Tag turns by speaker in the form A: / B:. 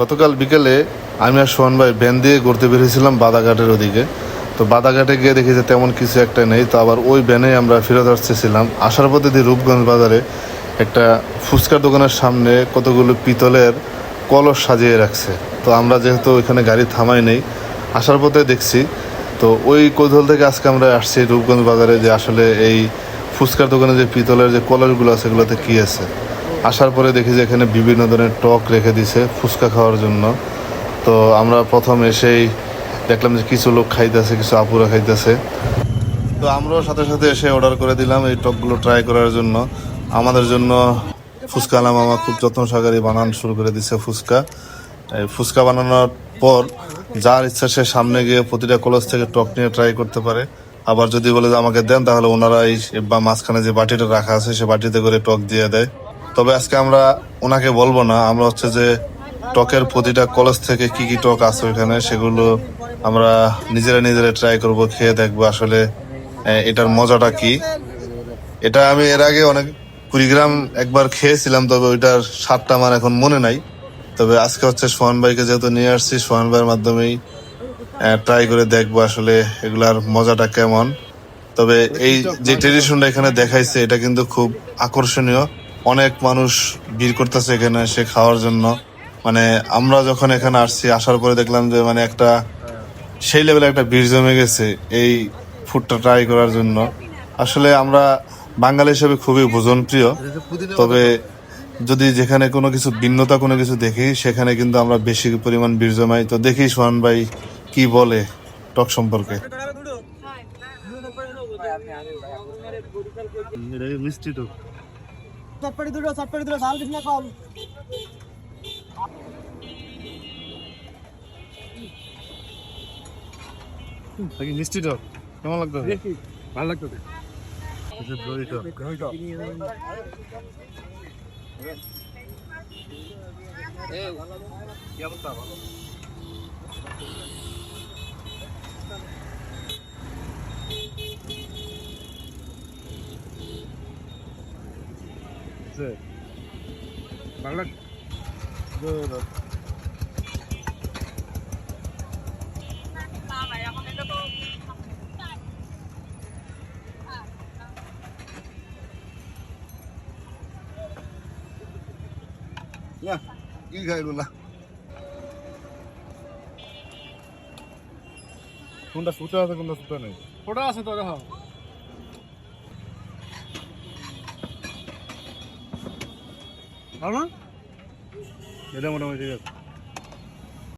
A: গতকাল বিকেলে আমি আর সোহান ভাই ভ্যান দিয়ে ঘুরতে বেরিয়েছিলাম বাদাঘাটের ওদিকে। তো বাদাঘাটে গিয়ে দেখি যে তেমন কিছু একটা নেই, তো আবার ওই ভ্যানে আমরা ফেরত আসতেছিলাম। আসার পথে দিয়ে রূপগঞ্জ বাজারে একটা ফুচকার দোকানের সামনে কতগুলো পিতলের কলস সাজিয়ে রাখছে। তো আমরা যেহেতু ওইখানে গাড়ি থামাই নেই, আসার পথে দেখছি। তো ওই কৌতূহল থেকে আজকে আমরা আসছি রূপগঞ্জ বাজারে যে আসলে এই ফুচকার দোকানে যে পিতলের যে কলসগুলো আছে, এগুলোতে কী আছে। আসার পরে দেখি যে এখানে বিভিন্ন ধরনের টক রেখে দিছে ফুচকা খাওয়ার জন্য। তো আমরা প্রথম এসেই দেখলাম যে কিছু লোক খাইতেছে, কিছু আপুরা খাইতেছে। তো আমরাও সাথে সাথে এসে অর্ডার করে দিলাম এই টকগুলো ট্রাই করার জন্য। আমাদের জন্য ফুচকা আলাম আমার খুব যত্ন সহকারে বানানো শুরু করে দিছে ফুচকা। এই ফুচকা বানানোর পর যার ইচ্ছা সে সামনে গিয়ে প্রতিটা কলেজ থেকে টক নিয়ে ট্রাই করতে পারে। আবার যদি বলে যে আমাকে দেন, তাহলে ওনারা এই বা মাঝখানে যে বাটিটা রাখা আছে, সে বাটিতে করে টক দিয়ে দেয়। তবে আজকে আমরা ওনাকে বলব না, আমরা হচ্ছে যে টকের প্রতিটা কলেজ থেকে কি কি টক আছে ওইখানে সেগুলো আমরা নিজেরা নিজেরা ট্রাই করব, খেয়ে দেখব আসলে এটার মজাটা কি। এটা আমি এর আগে অনেক কুড়িগ্রাম একবার খেয়েছিলাম, তবে ওইটার স্বাদটা আমার এখন মনে নাই। তবে আজকে হচ্ছে সোহান ভাইকে যেহেতু নিয়ে আসছি, সোহান ভাইয়ের মাধ্যমেই ট্রাই করে দেখব আসলে এগুলার মজাটা কেমন। তবে এই যে ট্রেডিশনটা এখানে দেখাইছে, এটা কিন্তু খুব আকর্ষণীয়। অনেক মানুষ ভিড় করতেছে এখানে সে খাওয়ার জন্য। মানে আমরা যখন এখানে আসছি, আসার পরে দেখলাম যে মানে একটা সেই লেভেলে একটা ভিড় জমে গেছে এই ফুডটা ট্রাই করার জন্য। আসলে আমরা বাঙালি হিসেবে খুবই ভোজনপ্রিয়। তবে যদি যেখানে কোনো কিছু ভিন্নতা, কোনো কিছু দেখি, সেখানে কিন্তু আমরা বেশি পরিমাণ বীর জমাই। তো দেখি সোহান ভাই কি বলে টক সম্পর্কে। মিষ্টি টক
B: চটপটি দুটো চটপটি দুটো ঝাল দিস না কম
A: মিষ্টি টক কেমন লাগতো?
B: ভালো লাগতো ভালো লাগ
A: না কি খাই বলা কোনটা সুতা আছে কোনটা সুতা নেই?
B: ফটো আছে তো দেখো ভালো না
A: এটা মোটামুটি ঠিক আছে।